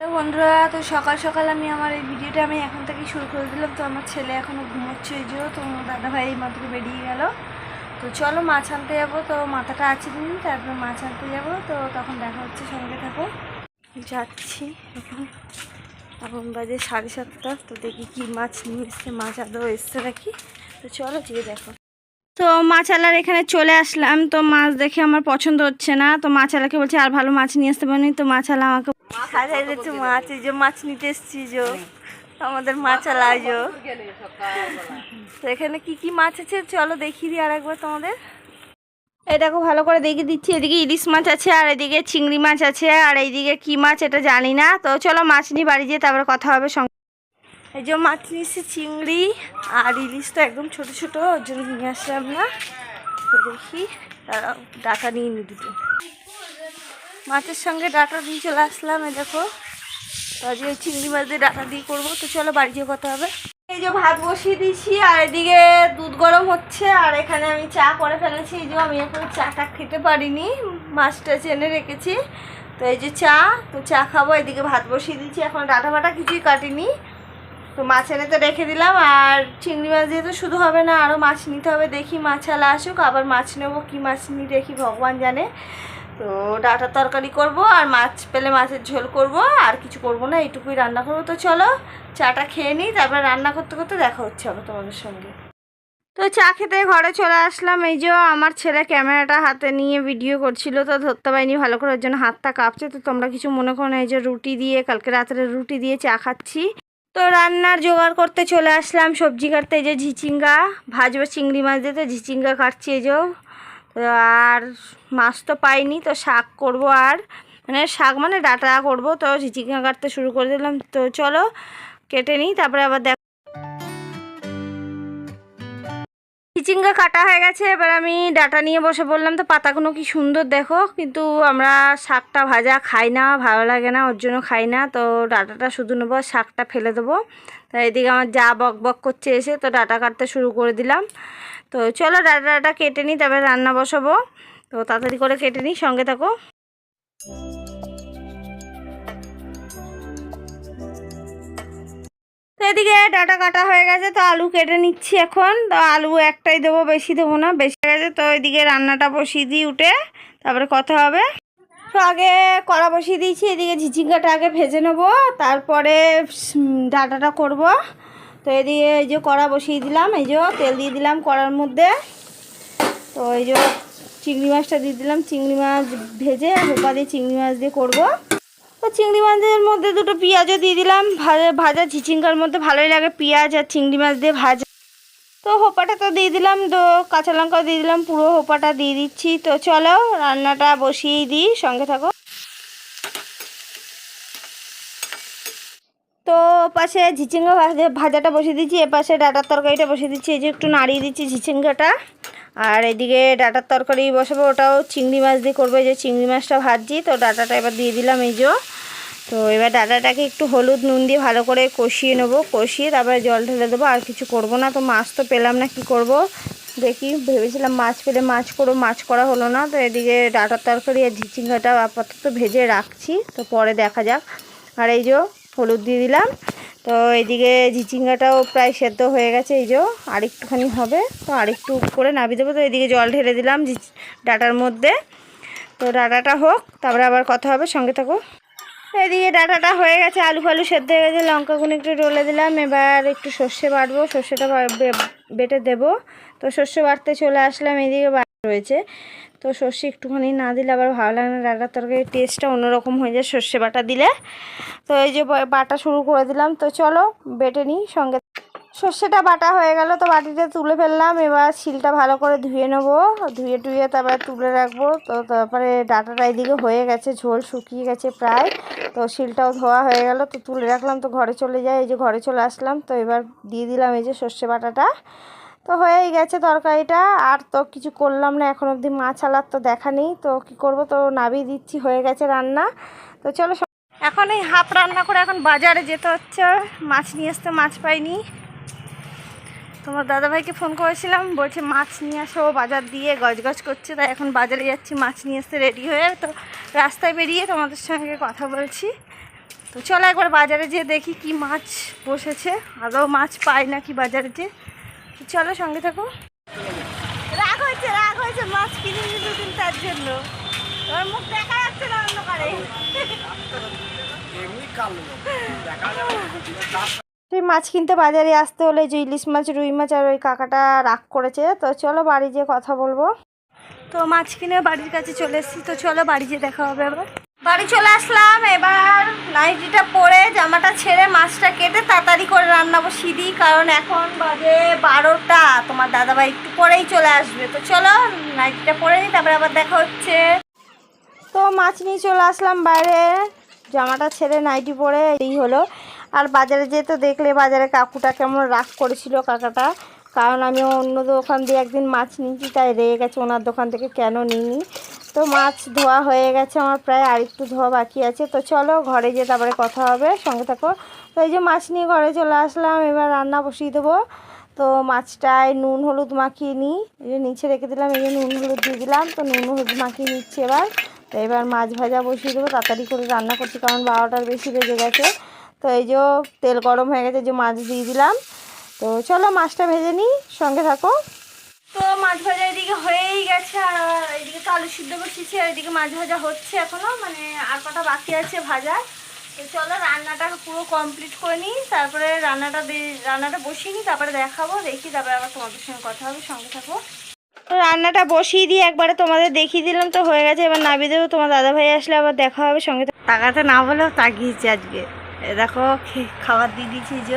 বন্ধুরা, তো সকাল সকাল আমি আমার এই ভিডিওটা আমি এখন থেকে শুরু করে দিলাম। তো আমার ছেলে এখনও ঘুমোচ্ছে এই যে, তো দাদা ভাই এই মাত্র বেরিয়ে গেল। তো চলো মাছ আনতে যাব। তো মাথাটা আছে দিন, তারপর মাছ আনতে যাব। তো তখন দেখা হচ্ছে, সঙ্গে থাকো। যাচ্ছি এখন। এখন বাজে সাড়ে সাতটা। তো দেখি কি মাছ নিয়ে এসছে, মাছ আদৌ এসছে নাকি? তো চলো গিয়ে দেখো। তো মাছালার এখানে চলে আসলাম। তো মাছ দেখে আমার পছন্দ হচ্ছে না। তো মাছালাকে বলছি আর ভালো মাছ নিয়ে আসতে পারিনি তো মাছালা আমাকে মাছ এই যে মাছ নিতে এসছি যে। আমাদের মাছালা যে। তো এখানে কি কি মাছ আছে? চলো দেখিয়ে দিই আর একবার তোমাদের দেখো ভালো করে দেখিয়ে দিচ্ছি। এদিকে ইলিশ মাছ আছে আর এদিকে চিংড়ি মাছ আছে আর এইদিকে কি মাছ এটা জানি না। তো চলো মাছ নিয়ে বাড়ি যেয়ে তারপরে কথা হবে সঙ্গে। এই যে মাছ নিয়েছি, চিংড়ি আর ইলিশ তো একদম ছোট ছোট, ওর জন্য নিয়ে আসলাম না। দেখি তারা ডাটা নিয়ে নি দুটো। মাছের সঙ্গে ডাটা দিয়ে চলে আসলাম, এই দেখো। তো আজকে ওই চিংড়ি মাছ দিয়ে ডাটা দিয়ে করব, তো চলো বাড়ি যেয়ে কথা হবে। এই যে ভাত বসিয়ে দিয়েছি, আর এদিকে দুধ গরম হচ্ছে, আর এখানে আমি চা করে ফেলেছি। এই যে আমি এখন চাটা খেতে পারিনি, মাছটা চেনে রেখেছি। তো এই যে চা, তো চা খাব, এদিকে ভাত বসিয়ে দিয়েছি, এখন ডাটা ফাটা কিছুই কাটিনি। তো মাছ এনে তো রেখে দিলাম, আর চিংড়ি মাছ দিয়ে তো শুধু হবে না আরও মাছ নিতে হবে, দেখি মাছালা আসুক, আবার মাছ নেব, কী মাছ নিই দেখি ভগবান জানে। তো ডাটার তরকারি করব, আর মাছ পেলে মাছের ঝোল করব, আর কিছু করব না, এইটুকুই রান্না করব। তো চলো, চাটা খেয়ে নিই, তারপর রান্না করতে করতে দেখা হচ্ছে আবার তোমাদের সঙ্গে। তো চা খেতে ঘরে চলে আসলাম, এই যে আমার ছেলে ক্যামেরাটা হাতে নিয়ে ভিডিও করছিল, তো ধরতে পারিনি ভালো করার জন্য হাতটা কাঁপছে, তো তোমরা কিছু মনে করো না, এই যে রুটি দিয়ে, কালকে রাত্রে রুটি দিয়ে চা খাচ্ছি। তো রান্নার জোগাড় করতে চলে আসলাম। সবজি কাটতে এই যে ঝিচিঙ্গা, ভাজবো চিংড়ি মাছ দিয়ে তো ঝিচিঙ্গা কাটছি এই তো আর মাছ তো পাইনি, তো শাক করব আর। মানে শাক মানে ডাটা করব, তো ঝিচিঙ্গা কাটতে শুরু করে দিলাম। তো চলো, কেটে নিই, তারপরে আবার দেখ চিচিঙ্গা কাটা হয়ে গেছে, এবার আমি ডাটা নিয়ে বসে বললাম, তো পাতাগুলো কি সুন্দর দেখো। কিন্তু আমরা শাকটা ভাজা খাই না, ভালো লাগে না, ওর জন্য খাই না। তো ডাটাটা শুধু নেব শাকটা ফেলে দেবো। তো এদিকে আমার যা বক বক করছে এসে, তো ডাটা কাটতে শুরু করে দিলাম। তো চলো ডাটাটা কেটে নিই, তারপরে রান্না বসাবো। তো তাড়াতাড়ি করে কেটে নিই, সঙ্গে থাকো। তো এদিকে ডাটা কাটা হয়ে গেছে, তো আলু কেটে নিচ্ছি এখন। তো আলু একটাই দেবো, বেশি দেবো না, বেশি গেছে। তো এদিকে রান্নাটা বসিয়ে দিই উঠে, তারপরে কথা হবে। তো আগে কড়া বসিয়ে দিয়েছি, এদিকে ঝিঝিঙ্গাটা আগে ভেজে নেব, তারপরে ডাটাটা করব। তো এদিকে এই যে কড়া বসিয়ে দিলাম, এই যে তেল দিয়ে দিলাম কড়ার মধ্যে। তো এই যে চিংড়ি মাছটা দিয়ে দিলাম, চিংড়ি মাছ ভেজে হোপা দিয়ে চিংড়ি মাছ দিয়ে করব। তো চিংড়ি মাছের মধ্যে দুটো পেঁয়াজও দিয়ে দিলাম। ভাজা ভাজা ঝিচিঙ্গার মধ্যে ভালোই লাগে পেঁয়াজ আর চিংড়ি মাছ দিয়ে ভাজা। তো হোপাটা তো দিয়ে দিলাম, তো কাঁচা লঙ্কা দিয়ে দিলাম, পুরো হোপাটা দিয়ে দিচ্ছি। তো চলো রান্নাটা বসিয়েই দিই, সঙ্গে থাকো। তো পাশে ঝিচিঙ্গা ভাজা, ভাজাটা বসিয়ে দিচ্ছি এ পাশে ডাটার তরকারিটা বসিয়ে দিচ্ছি, এই যে একটু নাড়িয়ে দিচ্ছি ঝিচিঙ্গাটা আর এদিকে ডাটার তরকারি বসাবো, ওটাও চিংড়ি মাছ দিয়ে করবে। যে চিংড়ি মাছটা ভাজছি, তো ডাটাটা এবার দিয়ে দিলাম এই যে। তো এবার ডাটাটাকে একটু হলুদ নুন দিয়ে ভালো করে কষিয়ে নেব। কষিয়ে তারপরে জল ঢেলে দেবো, আর কিছু করব না। তো মাছ তো পেলাম না, কি করব? দেখি, ভেবেছিলাম মাছ পেলে মাছ করো মাছ করা হলো না। তো এদিকে ডাটার তরকারি আর ঝিচিঙ্গাটা আপাতত ভেজে রাখছি, তো পরে দেখা যাক। আর এই যে হলুদ দিয়ে দিলাম। তো এদিকে ঝিচিঙ্গাটাও প্রায় সেদ্ধ হয়ে গেছে, এই যে আর একটুখানি হবে। তো আরেকটু করে নামিয়ে দেবো। তো এদিকে জল ঢেলে দিলাম ডাটার মধ্যে। তো ডাটাটা হোক, তারপরে আবার কথা হবে, সঙ্গে থাকো। এদিকে ডাটাটা হয়ে গেছে, আলু ফালু সেদ্ধ হয়ে গেছে লঙ্কাগুলো একটু রোলে দিলাম। এবার একটু সর্ষে বাটবো, সর্ষেটা বেটে দেবো। তো সর্ষে বাটতে চলে আসলাম এদিকে রয়েছে। তো সর্ষে একটুখানি না দিলে আবার ভালো লাগে না। ডাটার তরকারি টেস্টটা অন্যরকম হয়ে যায় সর্ষে বাটা দিলে। তো এই যে বাটা শুরু করে দিলাম। তো চলো বেটে নিই সঙ্গে। সর্ষেটা বাটা হয়ে গেল তো বাটিতে তুলে ফেললাম। এবার শিলটা ভালো করে ধুয়ে নেব। ধুয়ে টুয়ে তারপরে তুলে রাখব। তো তারপরে ডাটাটা এদিকে হয়ে গেছে, ঝোল শুকিয়ে গেছে প্রায়। তো শিলটাও ধোয়া হয়ে গেল। তো তুলে রাখলাম। তো ঘরে চলে যাই। এই যে ঘরে চলে আসলাম। তো এবার দিয়ে দিলাম এই যে সর্ষে বাটাটা। তো হয়েই গেছে তরকারিটা। আর তো কিছু করলাম না, এখন অবধি মাছ আলার তো দেখা নেই। তো কি করব? তো নাবিয়ে দিচ্ছি, হয়ে গেছে রান্না। তো চলো এখন এই হাফ রান্না করে এখন বাজারে যেতে হচ্ছে। মাছ নিয়ে আসতে মাছ পাইনি। তোমার দাদাভাইকে ফোন করেছিলাম, বলছে মাছ নিয়ে আসো, বাজার দিয়ে গজগজ করছে। তাই এখন বাজারে যাচ্ছি, মাছ নিয়ে আসতে রেডি হয়ে। তো রাস্তায় বেরিয়ে তোমাদের সঙ্গে কথা বলছি। তো চলো একবার বাজারে যেয়ে দেখি কি মাছ বসেছে। আদৌ মাছ পাই নাকি বাজারে যে তো চলো সঙ্গে থাকো। রাগ হয়েছে রাগ হয়েছে মাছ কিনে নিয়ে দুদিন তার জন্য। ওর মুখ দেখা যাচ্ছে না অন্ধকারে। তুই মাছ কিনতে বাজারে আসতে হলে যে ইলিশ মাছ রুই মাছ আর ওই কাকাটা রাগ করেছে তো চলো বাড়ি যেয়ে কথা বলব। তো মাছ কিনে বাড়ির কাছে চলে এসেছি তো চলো বাড়ি যেয়ে দেখা হবে আবার। বাড়ি চলে আসলাম, এবার নাইটিটা পরে জামাটা ছেড়ে মাছটা কেটে তাড়াতাড়ি করে রান্না বসিয়ে দিই কারণ এখন বাজে বারোটা, তোমার দাদাভাই একটু পরেই চলে আসবে। তো চলো, নাইটিটা পরে নিই তারপরে আবার দেখা হচ্ছে। তো মাছ নিয়ে চলে আসলাম বাইরে, জামাটা ছেড়ে নাইটি পরে এই হলো। আর বাজারে যেয়ে তো দেখলে, বাজারে কাকুটা কেমন রাগ করেছিল কাকাটা, কারণ আমি অন্য দোকান দিয়ে একদিন মাছ নিয়েছি, তাই রেগে গেছে, ওনার দোকান থেকে কেন নিইনি। তো মাছ ধোয়া হয়ে গেছে, আমার প্রায় আরেকটু ধোয়া বাকি আছে। তো চলো ঘরে যেয়ে তারপরে কথা হবে, সঙ্গে থাকো। তো এই যে মাছ নিয়ে ঘরে চলে আসলাম, এবার রান্না বসিয়ে দেবো। তো মাছটায় নুন হলুদ মাখিয়ে নিই, এই যে নিচে রেখে দিলাম, এই যে নুন হলুদ দিয়ে দিলাম, তো নুন হলুদ মাখিয়ে নিচ্ছি এবার। তো এবার মাছ ভাজা বসিয়ে দেবো, তাড়াতাড়ি করে রান্না করছি, কারণ বারোটার বেশি বেজে গেছে। তো এই যে তেল গরম হয়ে গেছে, যে মাছ দিয়ে দিলাম। তো চলো মাছটা ভেজে নিই, সঙ্গে থাকো। তো মাছ ভাজা এদিকে হয়েই গেছে আর এদিকে তো আলু সিদ্ধ বসিয়েছি আর এদিকে মাছ ভাজা হচ্ছে এখনও মানে আর কটা বাকি আছে ভাজা তো চলো রান্নাটা পুরো কমপ্লিট করে নিই, তারপরে রান্নাটা রান্নাটা বসিয়ে নিই, তারপরে দেখাবো, দেখি তারপরে আবার তোমাদের সঙ্গে কথা হবে, সঙ্গে থাকো। তো রান্নাটা বসিয়ে দিয়ে একবারে তোমাদের দেখিয়ে দিলাম, তো হয়ে গেছে। এবার নামিয়ে দেবো তোমার দাদা ভাই আসলে আবার দেখা হবে, সঙ্গে। তাকাতে না বলেও তাকিয়েছি আজকে। দেখো খাবার দিয়ে দিয়েছি যে।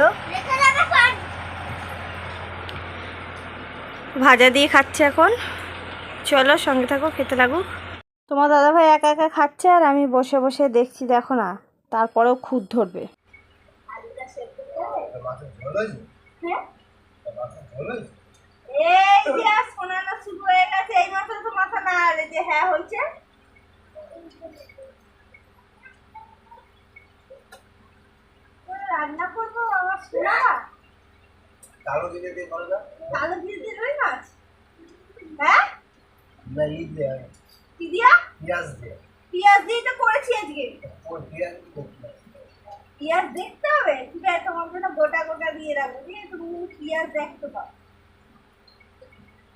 ভাজা দিয়ে খাচ্ছে এখন। চলো সঙ্গে থাকো খেতে লাগুক। তোমার দাদা ভাই একা একা খাচ্ছে আর আমি বসে বসে দেখছি দেখো না। তারপরেও খুদ ধরবে। হয়ে হ্যাঁ রান্না করব আমার শোনা কালো দিকে দিয়ে করো না কালো দিয়ে দিয়ে রুই মাছ? হ্যাঁ? না ই দিয়ে কি দিয়া? পেঁয়াজ দিয়ে। পেঁয়াজ দিয়ে তো করেছি আজকে। পেঁয়াজ পেঁয়াজ দেখতে হবে? ঠিক আছে তোমার জন্য গোটা গোটা দিয়ে রাখব। ঠিক আছে তুমি পেঁয়াজ দেখতে পাও।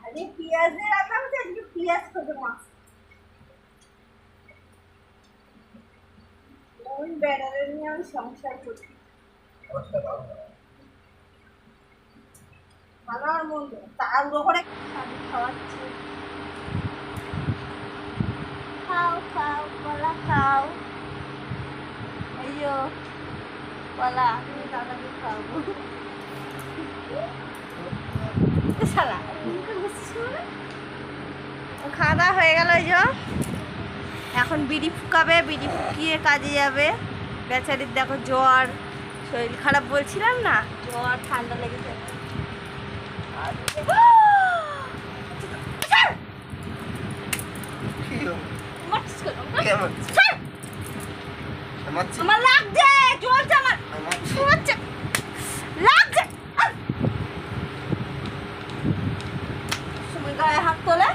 আরে পেঁয়াজ দিয়ে হচ্ছে আজকে পেঁয়াজ মাছ। ওই নিয়ে আমি সংসার করি মাছটা খাও খাও, কলা খাও। কলা খাওয়া দাওয়া হয়ে গেল এই এখন বিড়ি ফুকাবে, বিড়ি ফুকিয়ে কাজে যাবে। বেচারির দেখো জ্বর, শরীর খারাপ বলছিলাম না? জ্বর, ঠান্ডা লেগেছে। তোলে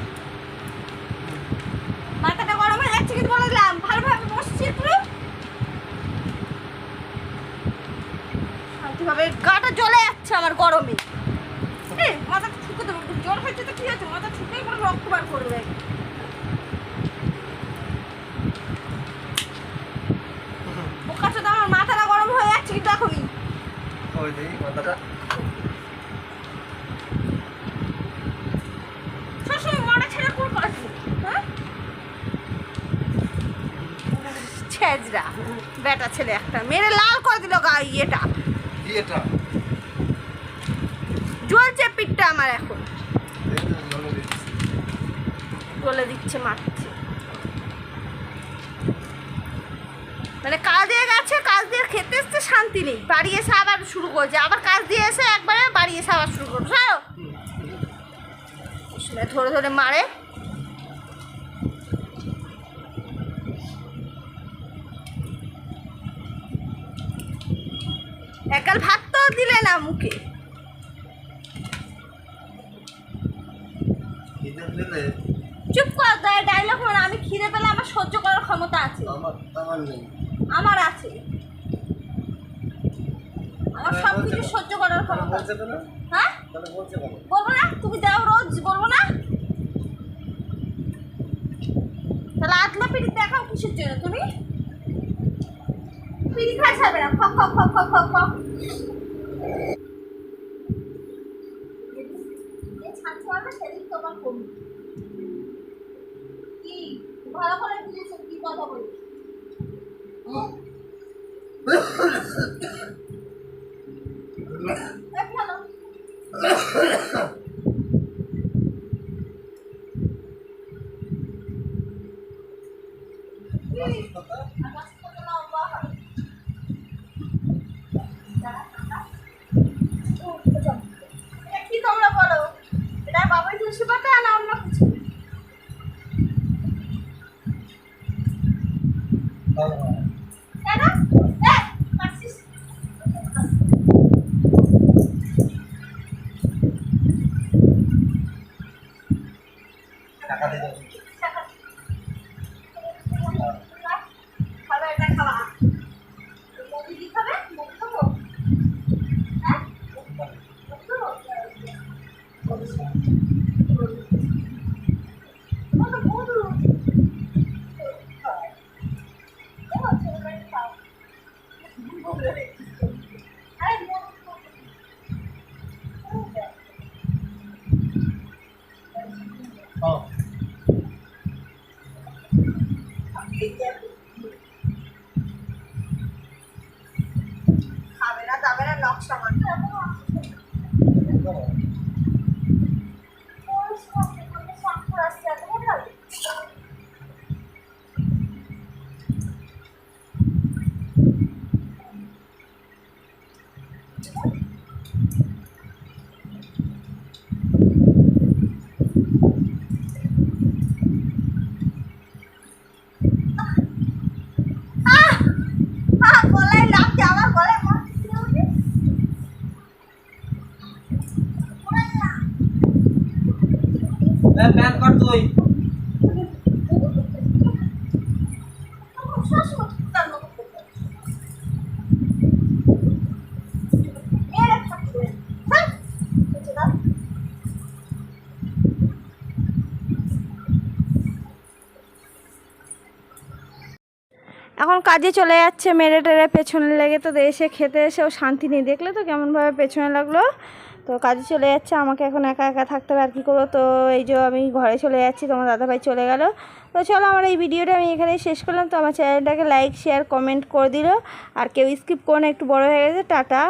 মাথাটা গরম হয়ে যাচ্ছে শান্তিভাবে গাটা জ্বলে যাচ্ছে আমার গরমে এই মাথা ঠুকে দেবো জ্বর হয়েছে তো কি হয়েছে মাথা ঠুকেই করে রক্ত বার করবে। বোকা আমার মাথাটা গরম হয়ে যাচ্ছে কিন্তু এখনই। ওই দেখি মাথাটা। করেছি হ্যাঁ? ছেজরা বেটা ছেলে একটা মেরে লাল করে দিল গা ইয়েটা। এটা? জ্বলছে পিঠটা আমার এখন এই তো জলে দিচ্ছি। বলে দিচ্ছে, মারছে। মানে কাজ দিয়ে গেছে, কাজ দিয়ে খেতে এসছে, শান্তি নেই। বাড়ি এসে আবার শুরু করছে। আবার কাজ দিয়ে এসে একবারে বাড়ি এসে আবার শুরু করছে হ্যাঁ ধরে ধরে মারে। একাল ভাত তো দিলে না মুখে। চুপ কর ডায়লগ মানে আমি খিদে পেলে আমার সহ্য করার ক্ষমতা আছে। আমার আমার নেই। আমার আছে। আমার সব কিছু সহ্য করার ক্ষমতা হ্যাঁ? বলব না? তুমি দাও রোজ বলব না? তাহলে আতলা পিঠি দেখাও কিসের জন্য তুমি? পিঠি খাই ছাড়বে না খক খক খক খক খক খক। ছাড়তে পারবে সেদিন তোমার কমি কি ভালো করে বুঝেছ কি কথা বলি কি তোমরা বলো? এটা বাবাই তুলসী পাতা না অন্য কিছু কেন এ, মারছিস? টাকা দিয়ে দাও। খাবে এটা খাওয়া মুড়ি দিয়ে খাবে মুড়ি খাব হ্যাঁ মুড়ি খাব? তোমার তো মধু। খাও। ও, ছোটবেলায় খাও। আরে মধু খাও। খাও। খাবে না যাবে না নকশা মারতে গলায় লাগছে আমার গলায় মনে হচ্ছে কি বলছি? গলায় লাগ। এ, এখন কাজে চলে যাচ্ছে, মেরে টেরে পেছনে লেগে তো এসে খেতে এসেও শান্তি নেই। দেখলে তো কেমনভাবে পেছনে লাগল। তো কাজে চলে যাচ্ছে, আমাকে এখন একা একা থাকতে হবে, আর কী করব? তো এই যে আমি ঘরে চলে যাচ্ছি, তোমার দাদাভাই চলে গেল। তো চলো, আমার এই ভিডিওটা আমি এখানেই শেষ করলাম। তো আমার চ্যানেলটাকে লাইক শেয়ার কমেন্ট করে দিল। আর কেউ স্কিপ করে না, একটু বড় হয়ে গেছে। টাটা।